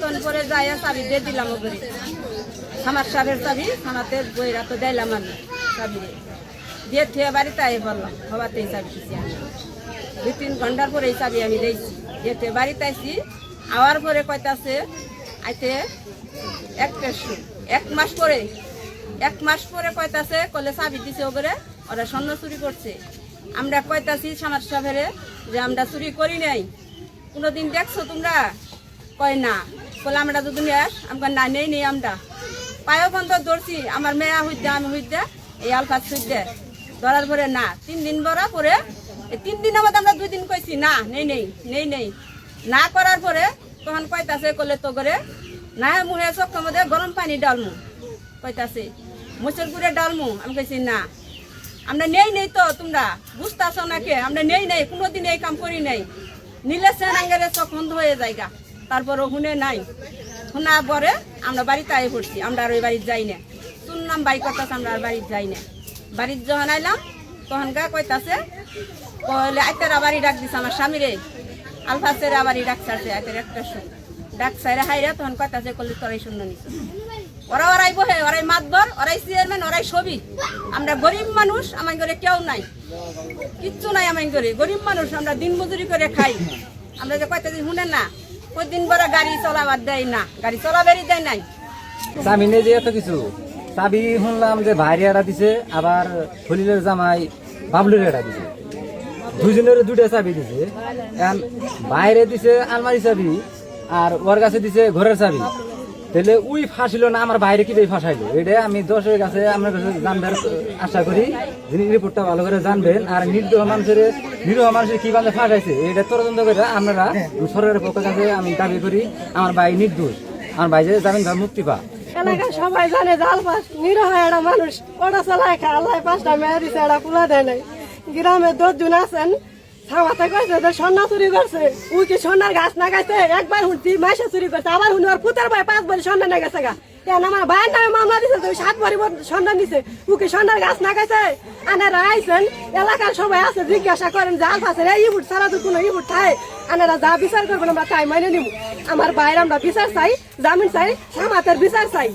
পরে যাই চাবি দিয়ে দিলাম ওপরে আমার সাবের চাবি, আমাদের বইরা তো দিলাম আমি চাবি। দিয়ে থুয়ে বাড়িতে আই বললাম হবাতেই চাবি দিছি আমি। দুই তিন ঘণ্টার পরে এই চাবি আমি দিয়েছি। দিয়ে থুয়ে বাড়িতে আইছি। আওয়ার পরে কয়তাছে আইতে একটা সু- এক মাস পরে, এক মাস পরে কয়তাছে কলে চাবি দিছে ওপরে ওরা স্বর্ণ চুরি করছে। আমরা কয়তাছি সামার সাহেরে যে, আমরা চুরি করি নাই। কোনোদিন দেখছ তোমরা? কয়, না। বলে আমরা যদি নেস আমরা না, নেই নেই আমরা। পায়ও বন্ধ ধরছি, আমার মেয়া হইতে, আমি হইতে, এই আলফা হইতে। ধরার পরে না, তিন দিন বড়া পরে তিন দিনের মধ্যে আমরা দুই দিন কইছি, না, নেই নেই নেই নেই। না করার পরে তখন কয়তাছে কলে তো করে, না, মুহে চোখের মধ্যে গরম পানি ডালমু। কইতাছে মুসের গুড়ে ডালমু? আমি কইছি, না। আমরা নেই নেই তো তোমরা, বুঝতেছ নাকি? আমরা নেই নেই, কোনোদিন এই কাম করি নাই। নিলে সেনাঙ্গেরে চোখ বন্ধ হয়ে যায়গা তারপর হুনে নাই। শোনা পরে আমরা বাড়িতে আয় পড়ছি, আমরা আর ওই বাড়িতে যাই না। শুনলাম বাড়ি করতেছে আমরা আর বাড়িতে যাই না। বাড়ির যখন আইলাম, তখন গা কইতাছে, কইলে আইতেরা বাড়ি ডাক দিছে আমার স্বামীরে আলফাসের বাড়ি ডাক ছাড়ছে, আইতের একটা শুন ডাক সাইরা হাইরা তখন কইতাছে করলে তোরাই শূন্য নিছে ওরা ওরাই বহে, ওরাই মাতবর, ওরাই চেয়ারম্যান, ওরাই ছবি। আমরা গরিব মানুষ আমার ঘরে কেউ নাই। কিচ্ছু নাই আমার ঘরে গরিব মানুষ, আমরা দিন মজুরি করে খাই। আমরা যে কয়টা দিন শুনে না। ওই দিন বড় গাড়ি চলাবার দেয় না, গাড়ি চলাবারই দেয় নাই। চাবি নেই যে এত কিছু। চাবি শুনলাম যে ভাইরে এটা দিছে, আবার হলিলের জামাই বাবলুর এটা দিছে। দুজনের দুটা চাবি দিছে। এখন বাইরে দিছে আলমারি চাবি, আর ওর কাছে দিছে ঘরের চাবি। তাহলে উই ফাঁসিল না, আমার বাইরে কি ফাঁসাইলো? এটা আমি দশের কাছে, আপনার কাছে জানবার আশা করি, যিনি রিপোর্টটা ভালো করে জানবেন আর নির্দোষ মানুষের, নিরীহ মানুষের কি বান্ধে ফাঁসাইছে, এটা তদন্ত করে আপনারা সরকারের পক্ষ কাছে আমি দাবি করি, আমার ভাই নির্দোষ, আমার ভাই যে জামিন ভাই মুক্তি পা এলাকার সবাই জানে জাল পাস নিরহ একটা মানুষ, ওটা খা আল্লাহ পাঁচটা মেয়ে দিছে একটা পুলা দেয় নাই। গ্রামে দশজন আছেন কি গাছ আমার ভাইয়ের আনারা এলাকার সবাই জিজ্ঞাসা করেন আনারা যা বিচার মাইনে আমার বাইরে আমরা বিচার চাই, জামিন চাই, সামাতের বিচার চাই।